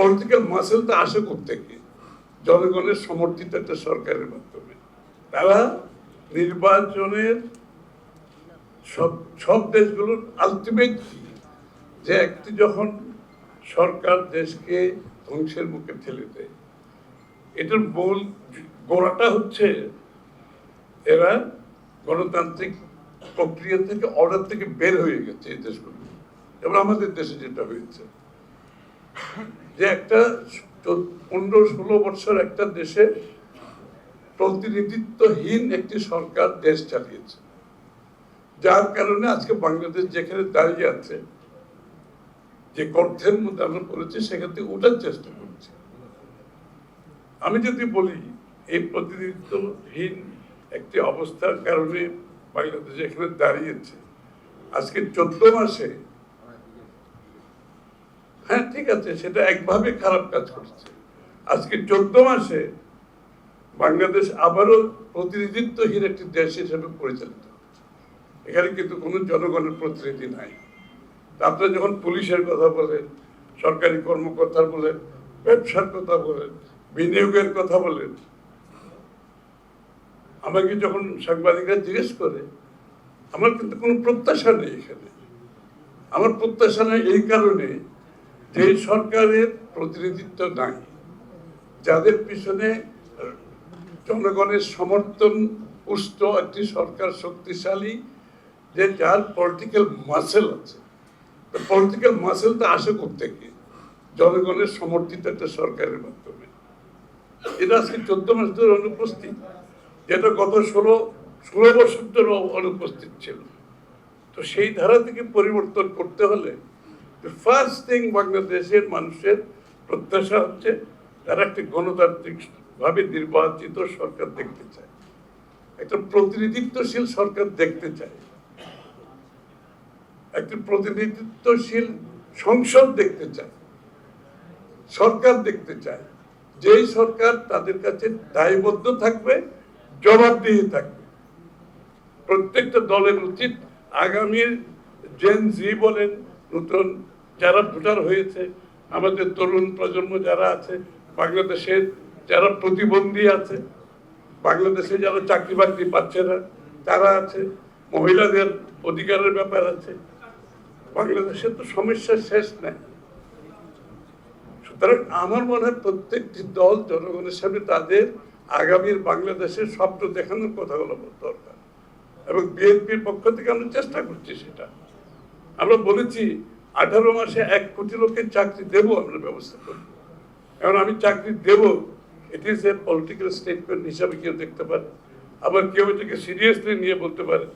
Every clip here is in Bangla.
পলিটিক্যাল মাসেল তো আসে থেকে জনগণের সমর্থিত একটা সরকারের মাধ্যমে। তারা নির্বাচনের সব সব দেশগুলোর আলটিমেট যে একটি যখন সরকার দেশকে ধ্বংসের মুখে ঠেলে দেয়। এটার মূল গোড়াটা হচ্ছে এরা গণতান্ত্রিক প্রক্রিয়া থেকে অর্ডার থেকে বের হয়ে গেছে এই দেশগুলো। যেমন আমাদের দেশে যেটা হয়েছে। যে একটা পনেরো ষোলো বছর একটা দেশে প্রতিনিধিত্বহীন একটি সরকার দেশ চালিয়েছে। যার কারণে আজকে বাংলাদেশ যেখানে দাঁড়িয়ে আছে, যে গর্থের মধ্যে আমরা পড়েছি, সেখান থেকে ওঠার চেষ্টা করছি। আমি যদি বলি, এই প্রতিনিধিত্বহীন একটি অবস্থার কারণে বাংলাদেশ এখানে দাঁড়িয়েছে, আজকে চোদ্দ মাসে হ্যাঁ ঠিক আছে, সেটা একভাবে খারাপ কাজ করছে। আজকে চোদ্দ মাসে বাংলাদেশ আবারও প্রতিনিধিত্বহীন একটি দেশ হিসেবে পরিচালিত। এখানে কিন্তু কোনো জনগণের প্রতিনিধি নাই। তা আপনারা যখন পুলিশের কথা বলেন, সরকারি কর্মকর্তার বলেন, ব্যবসার কথা বলেন, বিনিয়োগের কথা বলেন, আমাকে যখন সাংবাদিকরা জিজ্ঞেস করে, আমার কিন্তু কোনো প্রত্যাশা নেই এখানে। আমার প্রত্যাশা নেই এই কারণে যে সরকারের প্রতিনিধিত্ব নাই। যাদের পিছনে জনগণের সমর্থন, পুষ্ট একটি সরকার শক্তিশালী, যে যার পলিটিক্যাল মাসেল আছে। পলিটিক্যাল মাসেলটা আসে থেকে জনগণের সমর্থিত একটা সরকারের মাধ্যমে। এটা আজকে চোদ্দ মাস ধরে অনুপস্থিত, যেটা গত ষোলো ষোলো বছর ধরে অনুপস্থিত ছিল। তো সেই ধারা থেকে পরিবর্তন করতে হলে ফার্স্ট থিং বাংলাদেশের মানুষের প্রত্যাশা হচ্ছে, তারা একটি গণতান্ত্রিক ভাবে নির্বাচিত সরকার দেখতে চায়। একটা প্রতিনিধিত্বশীল সরকার দেখতে চায়। একটি প্রতিনিধিত্বশীল সংসদ দেখতে চায়। সরকার দেখতে চায়। যেই সরকার তাদের কাছে দায়বদ্ধ থাকবে, জবাবদিহি থাকবে। প্রত্যেকটা দলের উচিত আগামীর জেন জি বলেন নতুন যারা ভোটার হয়েছে, আমাদের তরুণ প্রজন্ম যারা আছে বাংলাদেশের যারা প্রতিবন্ধী আছে, বাংলাদেশে যারা চাকরি বাকরি পাচ্ছে না, তারা আছে, মহিলাদের অধিকারের ব্যাপার আছে। বাংলাদেশের তো সমস্যা শেষ নাই। সুতরাং আমার মনে হয় প্রত্যেকটি দল জনগণের সামনে তাদের আগামীর বাংলাদেশের স্বপ্ন দেখানোর কথাগুলো দরকার। এবং বিএনপির পক্ষ থেকে আমরা চেষ্টা করছি সেটা। আমরা বলেছি, আঠারো মাসে এক কোটি লোকের চাকরি দেব, আমরা ব্যবস্থা করব। এখন আমি চাকরি দেব it is a political statement হিসাবে কেউ দেখতে পারে। আবার কেউ এটাকে সিরিয়াসলি নিয়ে বলতে পারে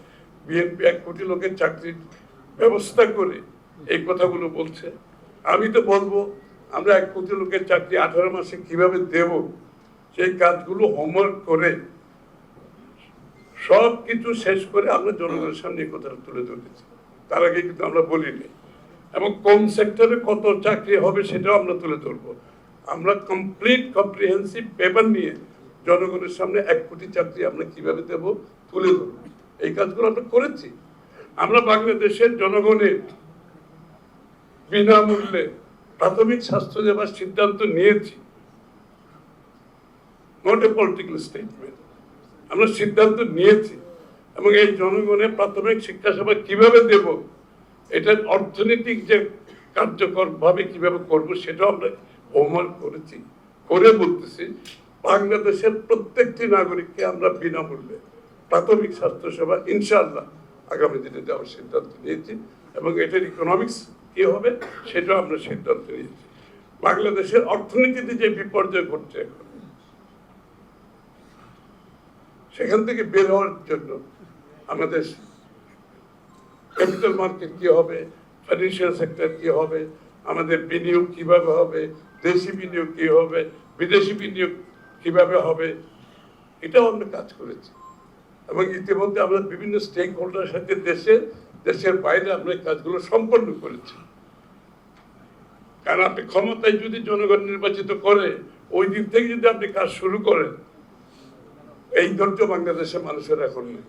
বিএনপি এক কোটি লোকের চাকরির ব্যবস্থা করে এই কথাগুলো বলছে। আমি তো বলব, আমরা এক কোটি লোকের চাকরি আঠারো মাসে কীভাবে দেব, সেই কাজগুলো হোমওয়ার্ক করে সব কিছু শেষ করে আমরা জনগণের সামনে কথাটা তুলে ধরেছি। তার আগে কিন্তু আমরা বলিনি। এবং কোন সেক্টরে কত চাকরি হবে সেটাও আমরা তুলে ধরবো। আমরা কমপ্লিট কম্প্রিহেন্সিভ পেপার নিয়ে জনগণের সামনে এক কোটি চাকরি আমরা কীভাবে দেব তুলে ধরবো। এই কাজগুলো আমরা করেছি। আমরা বাংলাদেশের জনগণের বিনামূল্যে প্রাথমিক স্বাস্থ্য দেওয়ার সিদ্ধান্ত নিয়েছি। নট এ পলিটিক্যাল স্টেটমেন্ট আমরা সিদ্ধান্ত নিয়েছি। এবং এই জনগণের প্রাথমিক শিক্ষা সেবা কীভাবে দেব এটার অর্থনৈতিক যে কার্যকর ভাবে কীভাবে করব সেটাও আমরা হোমওয়ার্ক করেছি, করে বলতেছি। বাংলাদেশের প্রত্যেকটি নাগরিককে আমরা বিনামূল্যে প্রাথমিক স্বাস্থ্য সেবা ইনশাআল্লাহ আগামী দিনে দেওয়ার সিদ্ধান্ত নিয়েছি এবং এটার ইকোনমিক্স কি হবে সেটাও আমরা সিদ্ধান্ত নিয়েছি। বাংলাদেশের অর্থনীতিতে যে বিপর্যয় ঘটছে এখন সেখান থেকে বের হওয়ার জন্য আমাদের ক্যাপিটাল মার্কেট কি হবে ফাইন্যান্সিয়াল সেক্টর কি হবে, আমাদের বিনিয়োগ কীভাবে হবে, দেশি বিনিয়োগ কি হবে, বিদেশি বিনিয়োগ কীভাবে হবে, এটাও আমরা কাজ করেছি। এবং ইতিমধ্যে আমরা বিভিন্ন স্টেক হোল্ডারের সাথে দেশে, দেশের বাইরে আমরা কাজগুলো সম্পন্ন করেছি। কারণ আপনি ক্ষমতায় যদি জনগণ নির্বাচিত করে, ওই দিক থেকে যদি আপনি কাজ শুরু করেন এই ধৈর্য বাংলাদেশের মানুষের এখন নেই।